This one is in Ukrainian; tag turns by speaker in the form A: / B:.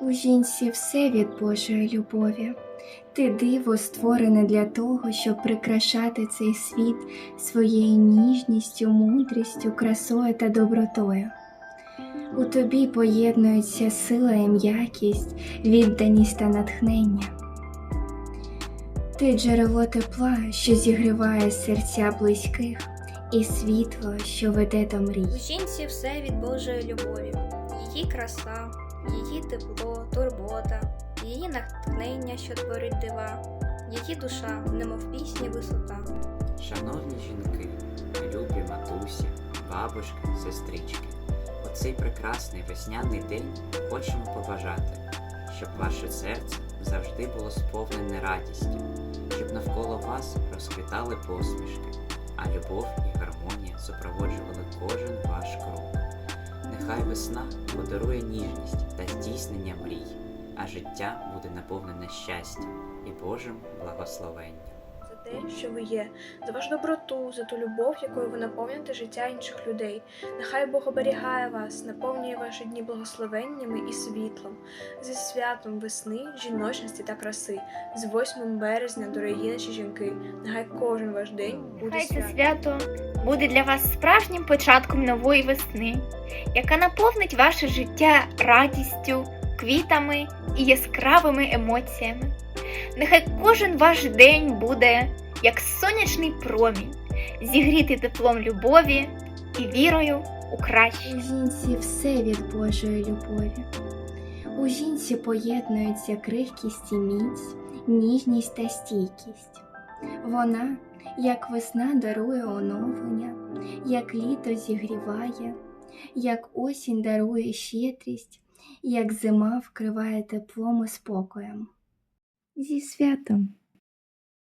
A: У жінці все від Божої любові. Ти диво створене для того, щоб прикрашати цей світ своєю ніжністю, мудрістю, красою та добротою. У тобі поєднуються сила і м'якість, відданість та натхнення. Ти джерело тепла, що зігріває серця близьких, і світло, що веде до мрій.
B: У жінці все від Божої любові, її краса, її тепло, турбота, її натхнення, що творить дива, її душа, немов пісні висота.
C: Шановні жінки, любі матусі, бабушки, сестрички, у цей прекрасний весняний день хочемо побажати, щоб ваше серце завжди було сповнене радістю, щоб навколо вас розквітали посмішки, а любов і гармонія супроводжували кожен ваш крок. Нехай весна подарує ніжність та здійснення мрій, а життя буде наповнене щастям і Божим благословенням.
D: за те, що ви є, за вашу доброту, за ту любов, якою ви наповнюєте життя інших людей. Нехай Бог оберігає вас, наповнює ваші дні благословеннями і світлом, зі святом весни, жіночності та краси, з 8 березня, дорогі наші жінки. Нехай кожен ваш день буде
E: Хай це
D: святом.
E: Буде для вас справжнім початком нової весни, яка наповнить ваше життя радістю, квітами і яскравими емоціями. Нехай кожен ваш день буде як сонячний промінь, зігрітий теплом любові і вірою у краще.
A: У жінці все від Божої любові. У жінці поєднуються крихкість і міць, ніжність та стійкість. Вона, як весна, дарує оновлення, як літо зігріває, як осінь дарує щедрість, як зима вкриває теплом і спокоєм. Зі святом!